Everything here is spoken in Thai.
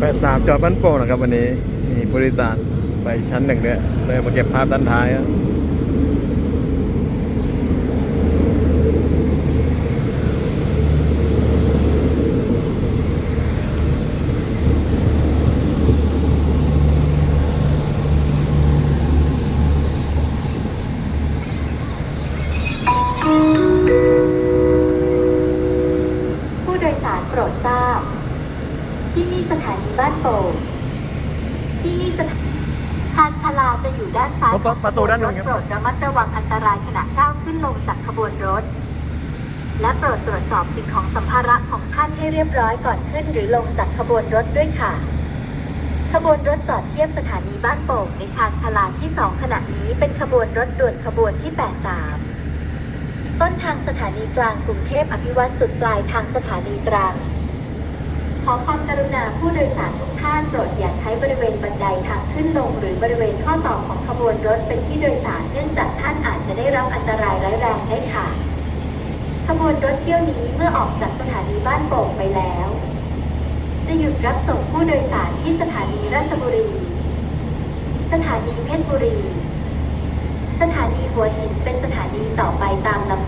แปดสามจอดบ้านโป่งนะครับวันนี้นี่บริษัทไปชั้นหนึ่งด้วยเลยมาเก็บภาพด้านท้ายอะผู้โดยสารโปรดทราบ ที่นี่สถานีบ้านโป่งที่นี่สถาชานชาลาจะอยู่ด้านซ้ายประประตูด้านนู้นครับ โปรดระมัดระวังอันตรายขณะก้าวขึ้นลงจากขบวนรถ และโปรดตรวจสอบสิ่งของสัมภาระของท่านให้เรียบร้อยก่อนขึ้นหรือลงจากขบวนรถด้วยค่ะ ขบวนรถจอดเทียบสถานีบ้านโป่งในชานชาลาที่ 2 ขณะนี้เป็นขบวนรถด่วนขบวนที่ 83 ต้นทางสถานีกลางกรุงเทพอภิวัตสุดปลายทางสถานีตรังข อความกรุณาผู้โดยสารทุกท่านโปรดอย่าใช้บริเวณบันไดทางขึ้นลง หรือบริเวณข้อต่อของขบวนรถเป็นที่โดยสารเนื่องจากท่านอาจจะได้รับอันตรายร้ายแรงได้ค่ะ ขบวนรถเที่ยวนี้เมื่อออกจากสถานีบ้านโป่งไปแล้ว จะหยุดรับส่งผู้โดยสารที่สถานีราชบุรี สถานีเพชรบุรี สถานีหัวหินเป็นสถานีต่อไปตามลำ